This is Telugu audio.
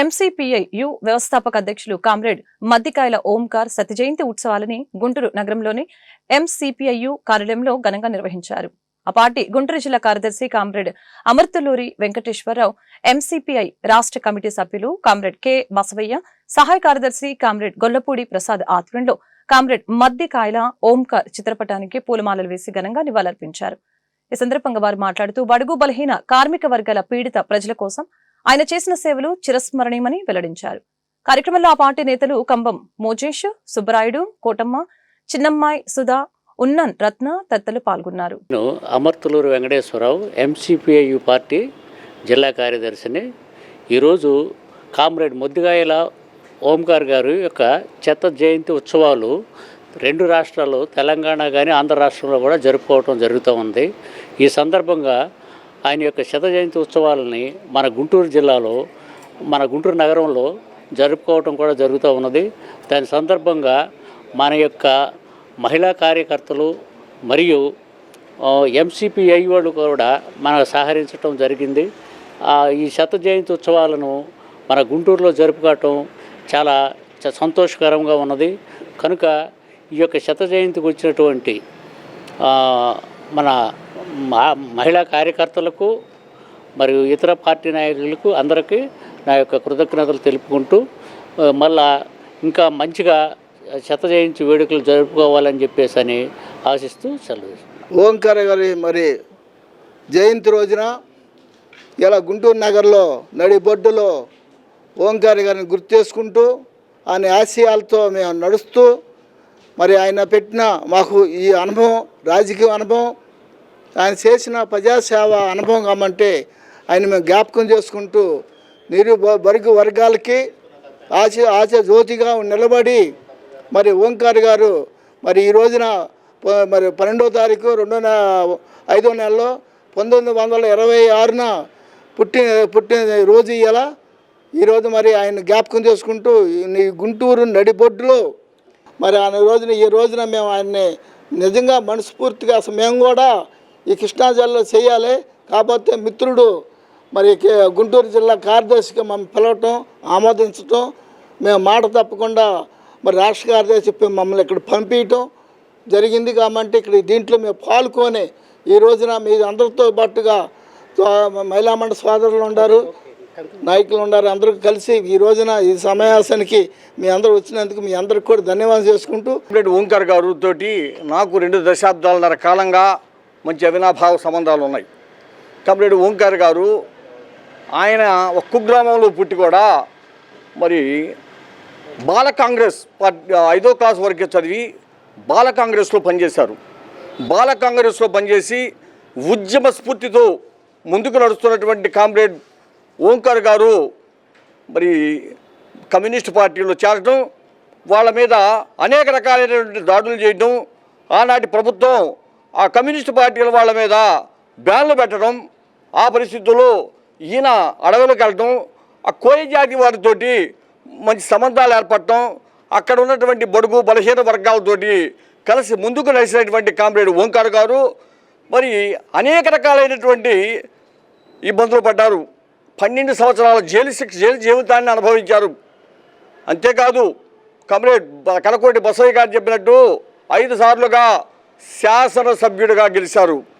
ఎంసీపీఐ యు వ్యవస్థాపక అధ్యక్షులు కామ్రేడ్ మద్దికాయల ఓంకార్ సతి జయంతి ఉత్సవాలని గుంటూరు నగరంలోని ఎంసీపీఐయు కార్యాలయంలో ఘనంగా నిర్వహించారు. ఆ పార్టీ గుంటూరు జిల్లా కార్యదర్శి comrade Amarthaluri Venkateswararao M C P I రాష్ట్ర కమిటీ సభ్యులు కామ్రేడ్ కె బసవయ్య సహాయ కార్యదర్శి కామ్రేడ్ గొల్లపూడి ప్రసాద్ ఆధ్వర్యంలో కామ్రేడ్ మద్దికాయల ఓంకార్ చిత్రపటానికి పూలమాలలు వేసి ఘనంగా నివాళులర్పించారు. ఈ సందర్భంగా వారు మాట్లాడుతూ బడుగు బలహీన కార్మిక వర్గాల పీడిత ప్రజల కోసం ఆయన చేసిన సేవలు చిరస్మరణీయమని వెల్లడించారు. కార్యక్రమంలో ఆ పార్టీ నేతలు కంబం మోజేష్ సుబ్బరాయుడు కోటమ్మ చిన్నమ్మాయి సుధా ఉన్నన్ రత్న తదితరులు పాల్గొన్నారు. అమర్తులూరు వెంకటేశ్వరరావు ఎంసీపీఐయు పార్టీ జిల్లా కార్యదర్శిని. ఈరోజు కామ్రేడ్ ముద్దిగాయల ఓంకార్ గారు యొక్క చెత్త జయంతి ఉత్సవాలు రెండు రాష్ట్రాలు తెలంగాణ కానీ ఆంధ్ర రాష్ట్రంలో కూడా జరుపుకోవటం జరుగుతూ ఉంది. ఈ సందర్భంగా ఆయన యొక్క శత జయంతి ఉత్సవాలని మన గుంటూరు జిల్లాలో మన గుంటూరు నగరంలో జరుపుకోవటం కూడా జరుగుతూ ఉన్నది. దాని సందర్భంగా మన యొక్క మహిళా కార్యకర్తలు మరియు ఎంసీపీఐ వాళ్ళు కూడా మనకు సహకరించడం జరిగింది. ఈ శత జయంతి ఉత్సవాలను మన గుంటూరులో జరుపుకోవటం చాలా చ- సంతోషకరంగా ఉన్నది. కనుక ఈ యొక్క శత జయంతికి వచ్చినటువంటి మన మహిళా కార్యకర్తలకు మరియు ఇతర పార్టీ నాయకులకు అందరికీ నా యొక్క కృతజ్ఞతలు తెలుపుకుంటూ మళ్ళా ఇంకా మంచిగా శత జయంతి వేడుకలు జరుపుకోవాలని చెప్పేసి అని ఆశిస్తూ సెలవు ఓంకార గారి మరి జయంతి రోజున ఇలా గుంటూరు నగర్లో నడిబొడ్డులో ఓంకార గారిని గుర్తు చేసుకుంటూ ఆయన ఆశయాలతో మేము నడుస్తూ మరి ఆయన పెట్టిన మాకు ఈ అనుభవం రాజకీయ అనుభవం ఆయన చేసిన ప్రజాసేవ అనుభవం కామంటే ఆయన మేము జ్ఞాపకం చేసుకుంటూ నిరు బరుగు వర్గాలకి ఆశ ఆశ జ్యోతిగా నిలబడి మరి ఓంకార్ గారు మరి ఈ రోజున ప- మరి పన్నెండో తారీఖు రెండో నె ఐదో నెలలో పంతొమ్మిది వందల ఇరవై ఆరున పుట్టిన పుట్టిన రోజు ఇలా ఈరోజు మరి ఆయన జ్ఞాపకం చేసుకుంటూ ఈ గుంటూరు నడిబొడ్డులో మరి ఆ రోజున ఈ రోజున మేము ఆయన్ని నిజంగా మనస్ఫూర్తిగా అసలు మేము కూడా ఈ కృష్ణా జిల్లాలో చేయాలి. కాకపోతే మిత్రుడు మరి కే- గుంటూరు జిల్లా కార్యదర్శిగా మమ్మల్ని పిలవటం ఆమోదించటం మేము మాట తప్పకుండా మరి రాష్ట్ర కార్యదర్శి చెప్పి మమ్మల్ని ఇక్కడ పంపించటం జరిగింది కాబట్టి ఇక్కడ దీంట్లో మేము పాల్గొని ఈ రోజున మీ అందరితో పాటుగా మహిళా మండలి సోదరులు ఉన్నారు నాయకులు ఉన్నారు అందరూ కలిసి ఈ రోజున ఈ సమావేశానికి మీ అందరూ వచ్చినందుకు మీ అందరికి కూడా ధన్యవాదాలు చేసుకుంటూ ఓంకర్ గారు తోటి నాకు రెండు దశాబ్దాలన్నర కాలంగా మంచి అవినాభావ సంబంధాలు ఉన్నాయి. కామ్రేడ్ ఓంకార్ గారు ఆయన ఒక కుగ్రామంలో పుట్టి కూడా మరి బాల కాంగ్రెస్ పార్టీ ఐదో క్లాస్ వరకే చదివి బాల కాంగ్రెస్లో పనిచేశారు. బాల కాంగ్రెస్లో పనిచేసి ఉద్యమ స్ఫూర్తితో ముందుకు నడుస్తున్నటువంటి కామ్రేడ్ ఓంకార్ గారు మరి కమ్యూనిస్ట్ పార్టీలో చేరడం వాళ్ళ మీద అనేక రకాలైనటువంటి దాడులు చేయడం ఆనాటి ప్రభుత్వం ఆ కమ్యూనిస్ట్ పార్టీల వాళ్ళ మీద బ్యాన్లు పెట్టడం ఆ పరిస్థితుల్లో ఈయన అడవులకు వెళ్ళడం ఆ కోయ జాతి వారితోటి మంచి సంబంధాలు ఏర్పడటం అక్కడ ఉన్నటువంటి బడుగు బలహీన వర్గాలతోటి కలిసి ముందుకు నడిచినటువంటి కామ్రేడ్ ఓంకార్ గారు మరి అనేక రకాలైనటువంటి ఇబ్బందులు పడ్డారు. పన్నెండు సంవత్సరాల జైలు శిక్ష జైలు జీవితాన్ని అనుభవించారు. అంతేకాదు కమ్రేడ్ కలకోటి బసయ్య గారు చెప్పినట్టు ఐదు సార్లుగా శాసనసభ్యుడిగా గెలిచారు.